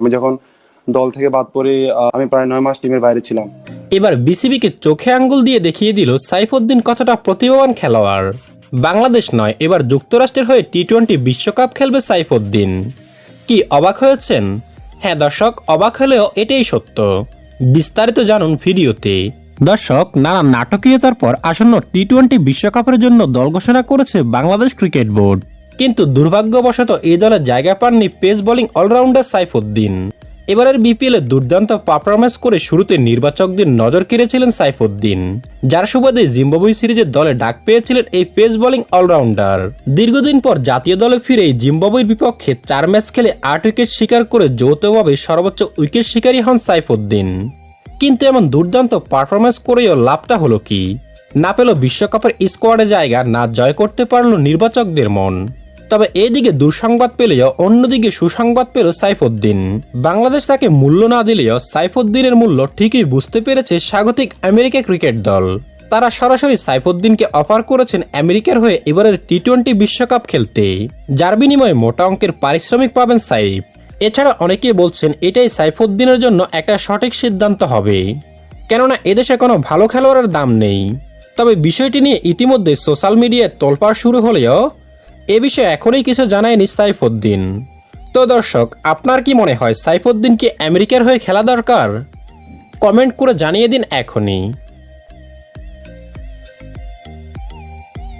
আমি যখন দল থেকে বাদ পড়ে আমি প্রায় নয় মাস টিমের বাইরে ছিলাম। এবার বিসিবিকে চোখে আঙ্গুল দিয়ে দেখিয়ে দিল সাইফুদ্দিন কতটা প্রতিভাবান খেলোয়াড়। বাংলাদেশ নয় এবার যুক্তরাষ্ট্রের হয়ে টি টোয়েন্টি বিশ্বকাপ খেলবে সাইফুদ্দিন। কি অবাক হয়েছেন? হ্যাঁ দর্শক অবাক হলেও এটাই সত্য। বিস্তারিত জানুন ভিডিওতে। দর্শক নানা নাটকীয়তার পর আসন্ন টি টোয়েন্টি বিশ্বকাপের জন্য দল ঘোষণা করেছে বাংলাদেশ ক্রিকেট বোর্ড। কিন্তু দুর্ভাগ্যবশত এই দলে জায়গা পাননি পেস বোলিং অলরাউন্ডার সাইফুদ্দিন। এবারের বিপিএল দুর্দান্ত পারফরমেন্স করে শুরুতে নির্বাচকদের নজর কেড়েছিলেন সাইফুদ্দিন, যার সুবাদে জিম্বাবুই সিরিজের দলে ডাক পেয়েছিলেন এই পেস বোলিং অলরাউন্ডার। দীর্ঘদিন পর জাতীয় দলে ফিরে জিম্বাবুয়ের বিপক্ষে চার ম্যাচ খেলে আট উইকেট শিকার করে যৌথভাবে সর্বোচ্চ উইকেট শিকারী হন সাইফুদ্দিন। কিন্তু এমন দুর্দান্ত পারফরমেন্স করেও লাভটা হলো কি? না পেল বিশ্বকাপের স্কোয়াডে জায়গা, না জয় করতে পারল নির্বাচকদের মন। তবে এদিকে দুঃসংবাদ পেলেও অন্যদিকে সুসংবাদ পেল সাইফুদ্দিন। বাংলাদেশ তাকে মূল্য না দিলেও সাইফুদ্দিনের মূল্য ঠিকই বুঝতে পেরেছে স্বাগতিক আমেরিকা ক্রিকেট দল। তারা সরাসরি সাইফুদ্দিনকে অফার করেছেন আমেরিকার হয়ে এবারের টি টোয়েন্টি বিশ্বকাপ খেলতে। যার বিনিময়ে মোটা অঙ্কের পারিশ্রমিক পাবেন সাইফ। এছাড়া অনেকেই বলছেন এটাই সাইফুদ্দিনের জন্য একটা সঠিক সিদ্ধান্ত হবে। কেননা এদেশে কোনো ভালো খেলোয়াড়ের দাম নেই। তবে বিষয়টি নিয়ে ইতিমধ্যে সোশ্যাল মিডিয়ায় তোলপাড় শুরু হলেও এ বিষয়ে এখনই কিছু জানায়নি সাইফুদ্দিন। তো দর্শক, আপনার কি মনে হয় সাইফুদ্দিন কি আমেরিকার হয়ে খেলা দরকার? কমেন্ট করে জানিয়ে দিন এখনই।